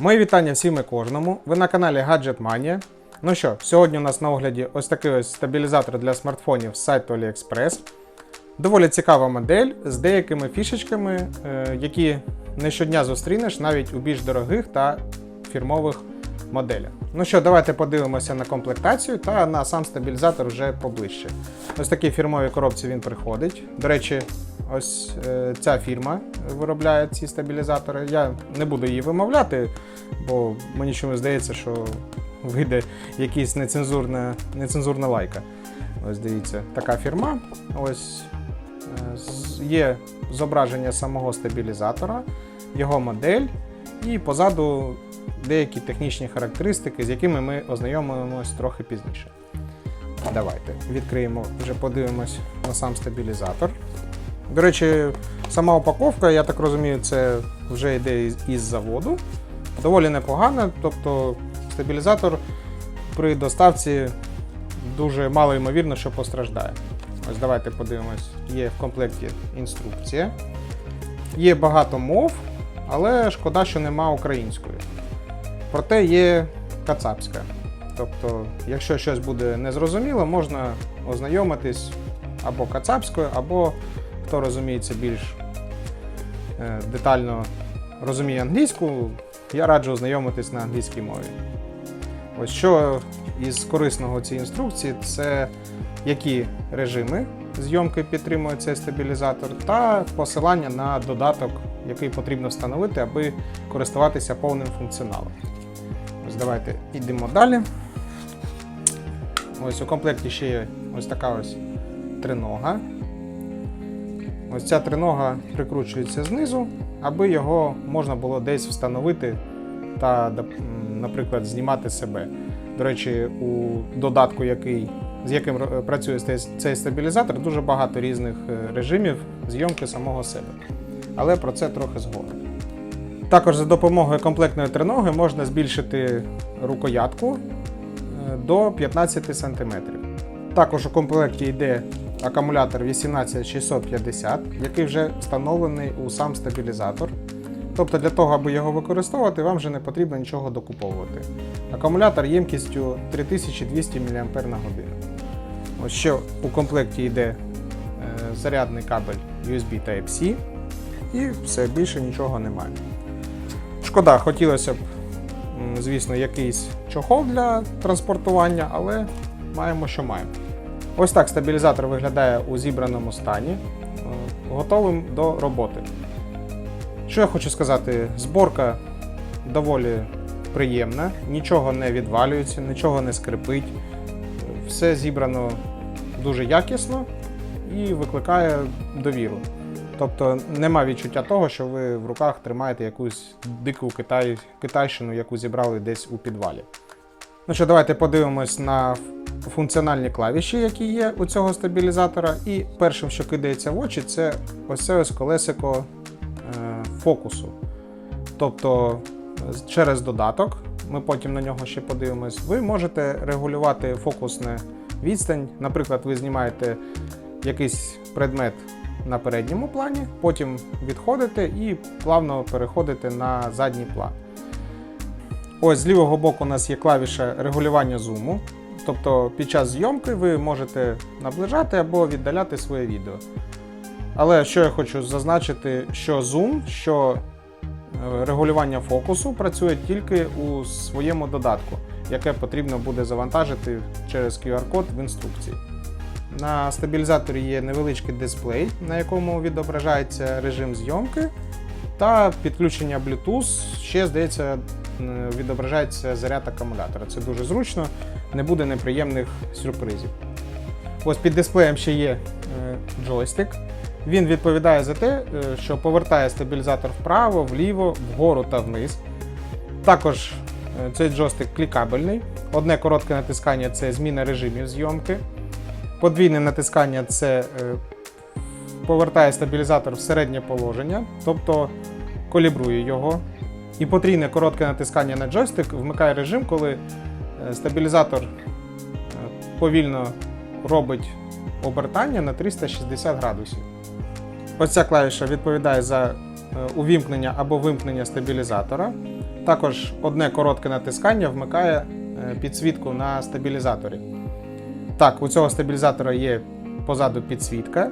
Мої вітання всім і кожному. Ви на каналі Gadget Mania. Ну що, сьогодні у нас на огляді ось такий ось стабілізатор для смартфонів з сайту AliExpress. Доволі цікава модель з деякими фішечками, е, які не щодня зустрінеш навіть у більш дорогих та фірмових моделях. Ну що, давайте подивимося на комплектацію та на сам стабілізатор вже поближче. Ось такі фірмові коробці він приходить. До речі, ось е, ця фірма виробляє ці стабілізатори. Я не буду її вимовляти, бо мені чомусь здається, що вийде якась нецензурна, нецензурна лайка. Ось дивіться, така фірма. Ось е, є зображення самого стабілізатора, його модель, і позаду деякі технічні характеристики, з якими ми ознайомимось трохи пізніше. Давайте відкриємо, вже подивимось на сам стабілізатор. До речі, сама упаковка, я так розумію, це вже йде із, заводу. Доволі непогана, тобто стабілізатор при доставці дуже мало ймовірно, що постраждає. Ось давайте подивимось. Є в комплекті інструкція. Є багато мов, але шкода, що нема української. Проте є кацапська. Тобто, якщо щось буде незрозуміло, можна ознайомитись або кацапською, або хто розуміється більш е, детально розуміє англійську, я раджу ознайомитись на англійській мові. Ось що із корисного цієї інструкції, це які режими зйомки підтримує цей стабілізатор, та посилання на додаток, який потрібно встановити, аби користуватися повним функціоналом. Ось давайте йдемо далі. Ось у комплекті ще є ось така ось тринога. Ось ця тринога прикручується знизу, аби його можна було десь встановити та, наприклад, знімати себе. До речі, у додатку, який, з яким працює цей- стабілізатор, дуже багато різних е, режимів зйомки самого себе. Але про це трохи згодом. Також за допомогою комплектної триноги можна збільшити рукоятку е, до 15 см. Також у комплекті йде акумулятор 18650, який вже встановлений у сам стабілізатор. Тобто для того, аби його використовувати, вам вже не потрібно нічого докуповувати. Акумулятор ємкістю 3200 мАч. Ось ще у комплекті йде е, зарядний кабель USB Type-C і все, більше нічого немає. Шкода, хотілося б, звісно, якийсь чохол для транспортування, але маємо, що маємо. Ось так стабілізатор виглядає у зібраному стані, е, готовим до роботи. Що я хочу сказати, зборка доволі приємна, нічого не відвалюється, нічого не скрипить. Все зібрано дуже якісно і викликає довіру. Тобто нема відчуття того, що ви в руках тримаєте якусь дику китай, китайщину, яку зібрали десь у підвалі. Ну що, давайте подивимось на функціональні клавіші, які є у цього стабілізатора. І першим, що кидається в очі, це ось це ось колесико е, фокусу. Тобто через додаток, ми потім на нього ще подивимось, ви можете регулювати фокусне відстань. Наприклад, ви знімаєте якийсь предмет на передньому плані, потім відходите і плавно переходите на задній план. Ось з лівого боку у нас є клавіша регулювання зуму. Тобто під час зйомки ви можете наближати або віддаляти своє відео. Але що я хочу зазначити, що зум, що е, регулювання фокусу працює тільки у своєму додатку, яке потрібно буде завантажити через QR-код в інструкції. На стабілізаторі є невеличкий дисплей, на якому відображається режим зйомки, та підключення Bluetooth. Ще, здається, відображається заряд акумулятора. Це дуже зручно, не буде неприємних сюрпризів. Ось під дисплеєм ще є е, джойстик. Він відповідає за те, е, що повертає стабілізатор вправо, вліво, вгору та вниз. Також е, цей джойстик клікабельний. Одне коротке натискання це зміна режимів зйомки. Подвійне натискання це повертає стабілізатор в середнє положення, тобто калібрує його. І потрійне коротке натискання на джойстик вмикає режим, коли стабілізатор е, повільно робить обертання на 360 градусів. Ось ця клавіша відповідає за е, увімкнення або вимкнення стабілізатора. Також одне коротке натискання вмикає е, підсвітку на стабілізаторі. Так, у цього стабілізатора є позаду підсвітка,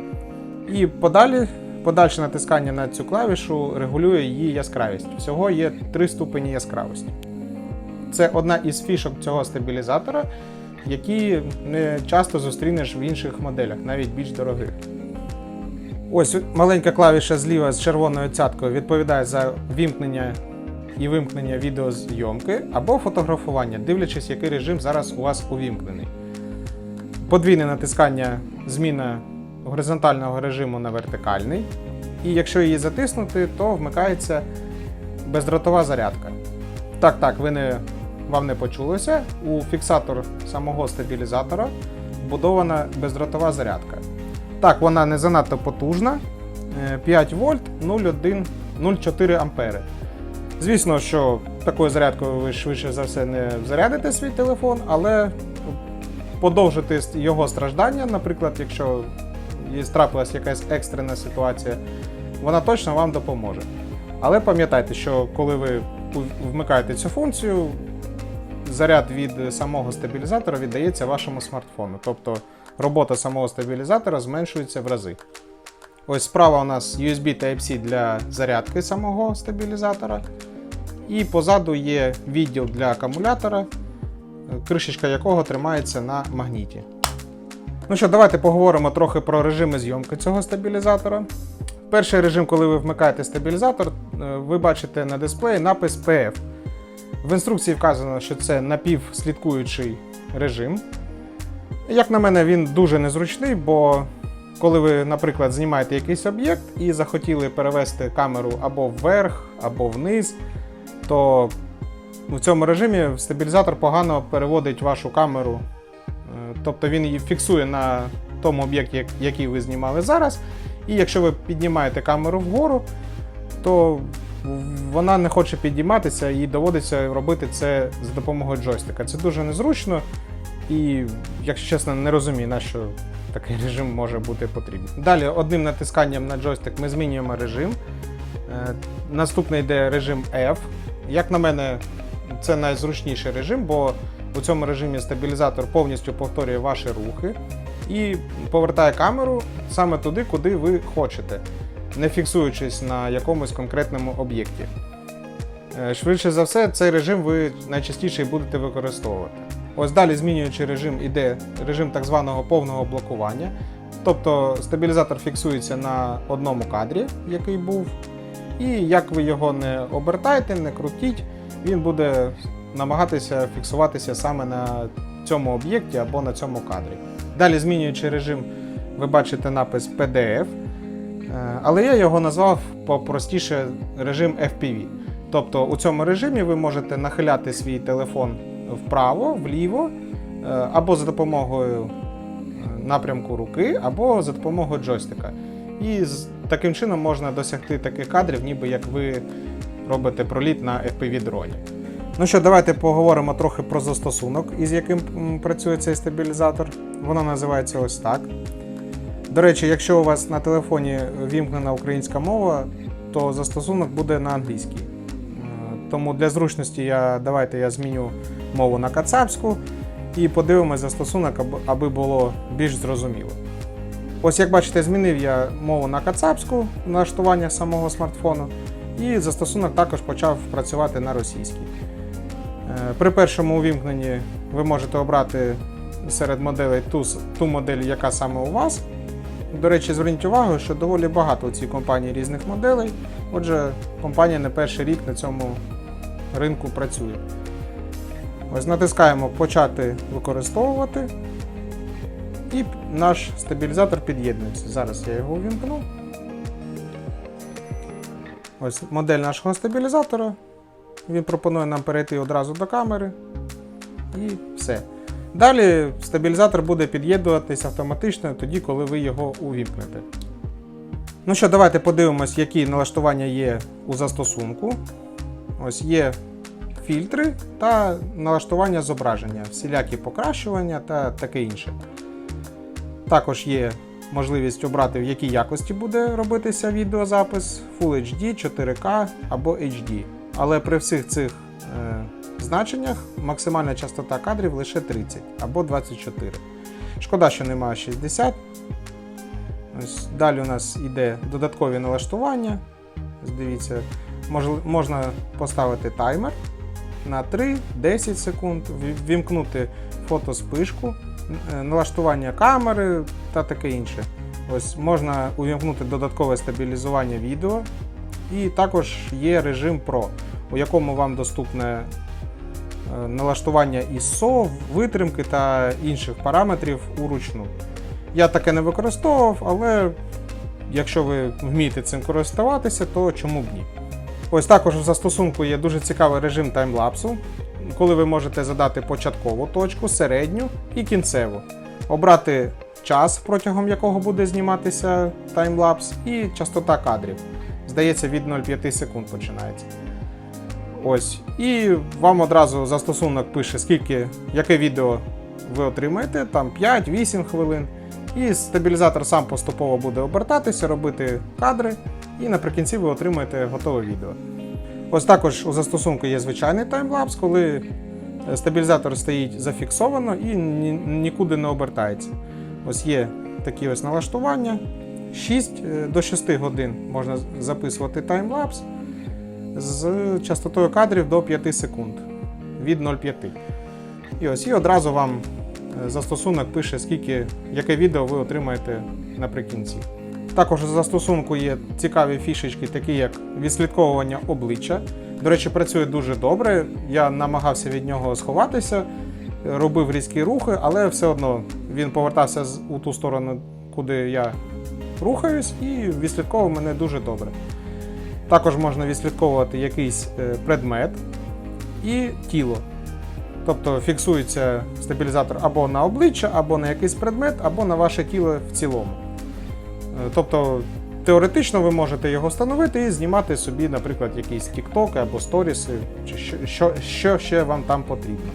і подалі, подальше натискання на цю клавішу регулює її яскравість. Всього є три ступені яскравості. Це одна із фішок цього стабілізатора, які не часто зустрінеш в інших моделях, навіть більш дорогих. Ось маленька клавіша зліва з червоною цяткою відповідає за вімкнення і вимкнення відеозйомки або фотографування, дивлячись, який режим зараз у вас увімкнений. Подвійне натискання зміна горизонтального режиму на вертикальний. І якщо її затиснути, то вмикається бездротова зарядка. Так, так, ви не, вам не почулося. У фіксатор самого стабілізатора вбудована бездротова зарядка. Так, вона не занадто потужна. е, 5 вольт 0,1 0,4 ампери. Звісно, що такою зарядкою ви швидше за все не зарядите свій телефон, але подовжити його страждання, наприклад, якщо трапилась якась екстрена ситуація, вона точно вам допоможе. Але пам'ятайте, що коли ви вмикаєте цю функцію, заряд від самого стабілізатора віддається вашому смартфону. Тобто робота самого стабілізатора зменшується в рази. Ось справа у нас USB Type-C для зарядки самого стабілізатора. І позаду є відділ для акумулятора, кришечка якого тримається на магніті. Ну що, давайте поговоримо трохи про режими зйомки цього стабілізатора. Перший режим, коли ви вмикаєте стабілізатор, е, ви бачите на дисплеї напис PF. В інструкції вказано, що це напівслідкуючий режим. Як на мене, він дуже незручний, бо коли ви, наприклад, знімаєте якийсь об'єкт і захотіли перевести камеру або вверх, або вниз, то в цьому режимі стабілізатор погано переводить вашу камеру. Е, Тобто він її фіксує на тому об'єкті, який ви знімали зараз. І якщо ви піднімаєте камеру вгору, то вона не хоче підійматися і доводиться робити це за допомогою джойстика. Це дуже незручно. І, якщо чесно, не розумію, на що такий режим може бути потрібен. Далі, одним натисканням на джойстик ми змінюємо режим. Е, Наступний йде режим F. Як на мене, це найзручніший режим, бо у цьому режимі стабілізатор повністю повторює ваші рухи і повертає камеру саме туди, куди ви хочете, не фіксуючись на якомусь конкретному об'єкті. Е, Швидше за все, цей режим ви найчастіше будете використовувати. Ось далі змінюючи режим, іде режим так званого повного блокування. Тобто стабілізатор фіксується на одному кадрі, який був, і як ви його не обертаєте, не крутіть, він буде намагатися фіксуватися саме на цьому об'єкті або на цьому кадрі. Далі, змінюючи режим, ви бачите напис PDF, але я його назвав попростіше режим FPV. Тобто у цьому режимі ви можете нахиляти свій телефон вправо, вліво, е, або за допомогою е, напрямку руки, або за допомогою джойстика. І таким чином можна досягти таких кадрів, ніби як ви робите проліт на FPV-дроні. Ну що, давайте поговоримо трохи про застосунок, із яким працює цей стабілізатор. Воно називається ось так. До речі, якщо у вас на телефоні вімкнена українська мова, то застосунок буде на англійській. Е, Тому для зручності я, давайте я зміню мову на кацапську і подивимось застосунок, аби- було більш зрозуміло. Ось як бачите, змінив я мову на кацапську в налаштуваннях самого смартфону, і застосунок також почав працювати на російській. Е, При першому увімкненні ви можете обрати серед моделей ту, ту модель, яка саме у вас. До речі, зверніть увагу, що доволі багато у цій компанії різних моделей. Отже, компанія не перший рік на цьому ринку працює. Ось натискаємо Почати використовувати. І наш стабілізатор під'єднується. Зараз я його увімкну. Ось модель нашого стабілізатора. Він пропонує нам перейти одразу до камери. І все. Далі стабілізатор буде під'єднуватись автоматично тоді, коли ви його увімкнете. Ну що, давайте подивимось, які налаштування є у застосунку. Ось є фільтри та налаштування зображення, всілякі покращування та таке інше. Також є можливість обрати, в якій якості буде робитися відеозапис Full HD, 4K або HD. Але при всіх цих значеннях максимальна частота кадрів лише 30 або 24. Шкода, що немає 60. Ось далі у нас йде додаткові налаштування. Дивіться, мож- можна поставити таймер на 3-10 секунд, ві- вімкнути фотоспишку, е, налаштування камери та таке інше. Ось можна увімкнути додаткове стабілізування відео. І також є режим Pro, у якому вам доступне налаштування ISO, витримки та інших параметрів уручну. Я таке не використовував, але якщо ви вмієте цим користуватися, то чому б ні? Ось також в застосунку є дуже цікавий режим таймлапсу, коли ви можете задати початкову точку, середню і кінцеву, обрати час, протягом якого буде зніматися таймлапс, і частота кадрів. Здається, від 0,5 секунд починається. Ось. І вам одразу застосунок пише, скільки, яке відео ви отримаєте, там 5-8 хвилин. І стабілізатор сам поступово буде обертатися, робити кадри, і наприкінці ви отримаєте готове відео. Ось також у застосунку є звичайний таймлапс, коли е, стабілізатор стоїть зафіксовано і ні- нікуди не обертається. Ось є такі ось налаштування. 6 е, до 6 годин можна записувати таймлапс з частотою кадрів до 5 секунд від 0,5. І ось і одразу вам е, застосунок пише, скільки, яке відео ви отримаєте наприкінці. Також у застосунку є цікаві фішечки, такі як відслідковування обличчя. До речі, працює дуже добре. Я намагався від нього сховатися, робив різкі рухи, але все одно він повертався у ту сторону, куди я рухаюсь, і відслідковував мене дуже добре. Також можна відслідковувати якийсь е, предмет і тіло. Тобто фіксується стабілізатор або на обличчя, або на якийсь предмет, або на ваше тіло в цілому. Е, Тобто, теоретично ви можете його встановити і знімати собі, наприклад, якісь тіктоки або сторіси, чи що, що, що ще вам там потрібно.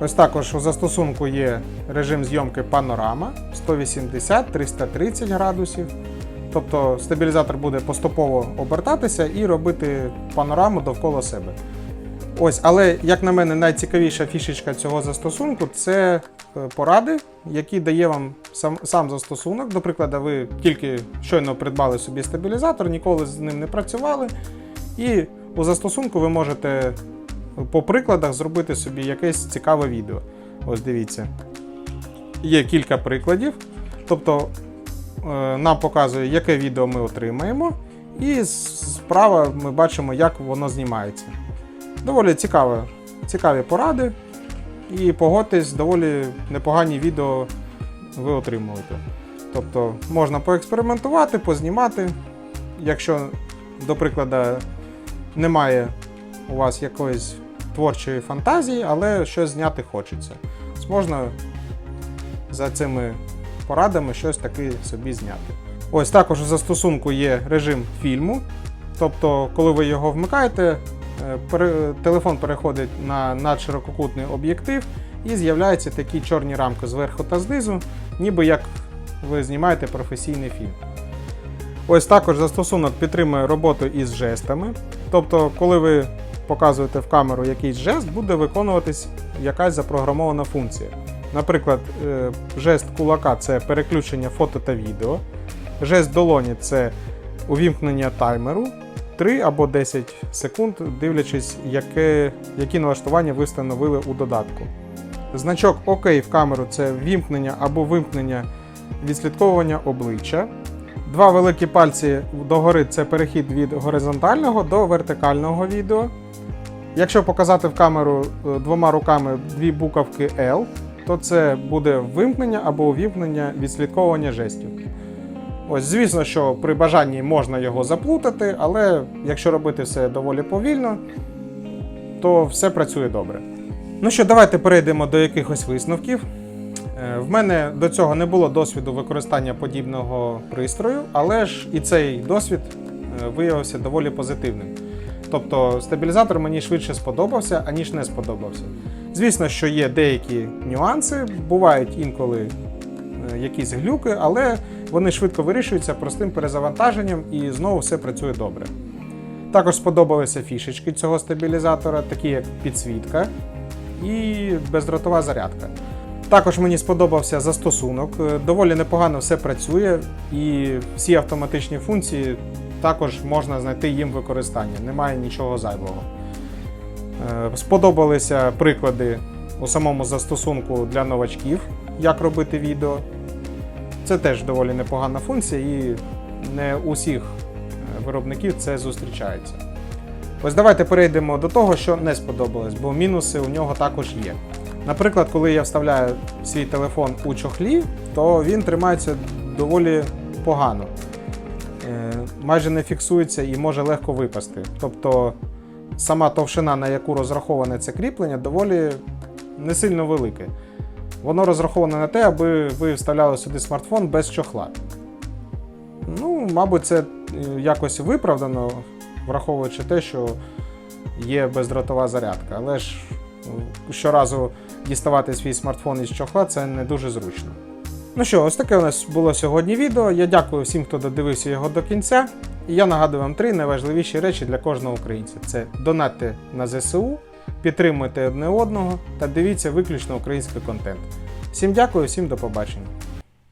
Ось також у застосунку є режим зйомки панорама 180-330 градусів. Тобто стабілізатор буде поступово обертатися і робити панораму довкола себе. Ось, але як на мене, найцікавіша фішечка цього застосунку це е, поради, які дає вам сам, сам застосунок. До прикладу, ви тільки щойно придбали собі стабілізатор, ніколи з ним не працювали. І у застосунку ви можете по прикладах зробити собі якесь цікаве відео. Ось дивіться. Є кілька прикладів. Тобто е, нам показує, яке відео ми отримаємо, і справа ми бачимо, як воно знімається. Доволі цікаве, цікаві поради. І погодьтесь, доволі непогані відео ви отримуєте. Тобто можна поекспериментувати, познімати. Якщо, до прикладу, немає у вас якоїсь творчої фантазії, але щось зняти хочеться. Можна за цими порадами щось таки собі зняти. Ось також у застосунку є режим фільму. Тобто, коли ви його вмикаєте, е, телефон переходить на надширококутний об'єктив і з'являються такі чорні рамки зверху та знизу, ніби як ви знімаєте професійний фільм. Ось також застосунок підтримує роботу із жестами. Тобто, коли ви показуєте в камеру якийсь жест, буде виконуватись якась запрограмована функція. Наприклад, е, жест кулака це переключення фото та відео, жест долоні це увімкнення таймеру 3 або 10 секунд, дивлячись, яке, які налаштування ви встановили у додатку. Значок ОК в камеру це вімкнення або вимкнення відслідковування обличчя. Два великі пальці догори це перехід від горизонтального до вертикального відео. Якщо показати в камеру е, двома руками дві буковки L, то це буде вимкнення або увімкнення відслідковування жестів. Ось, звісно, що при бажанні можна його заплутати, але якщо робити все доволі повільно, то все працює добре. Ну що, давайте перейдемо до якихось висновків. Е, В мене до цього не було досвіду використання подібного пристрою, але ж і цей досвід е, виявився доволі позитивним. Тобто стабілізатор мені швидше сподобався, аніж не сподобався. Звісно, що є деякі нюанси, бувають інколи е, якісь глюки, але вони швидко вирішуються простим перезавантаженням і знову все працює добре. Також сподобалися фішечки цього стабілізатора, такі як підсвітка і бездротова зарядка. Також мені сподобався застосунок. Е, Доволі непогано все працює, і всі автоматичні функції також можна знайти їм використання. Немає нічого зайвого. Е, Сподобалися приклади у самому застосунку для новачків, як робити відео. Це теж доволі непогана функція, і не у всіх е, виробників це зустрічається. Ось давайте перейдемо до того, що не сподобалось, бо мінуси у нього також є. Наприклад, коли я вставляю свій телефон у чохлі, то він тримається доволі погано. Майже не фіксується і може легко випасти. Тобто сама товщина, на яку розраховане це кріплення, доволі не сильно велике. Воно розраховане на те, аби ви вставляли сюди смартфон без чохла. Ну, мабуть, це е, якось виправдано, враховуючи те, що є бездротова зарядка. Але ж ну, щоразу діставати свій смартфон із чохла це не дуже зручно. Ну що, ось таке у нас було сьогодні відео. Я дякую всім, хто додивився його до кінця. І я нагадую вам три найважливіші речі для кожного українця: це донатьте на ЗСУ, підтримуйте одне одного та дивіться виключно український контент. Всім дякую, всім до побачення.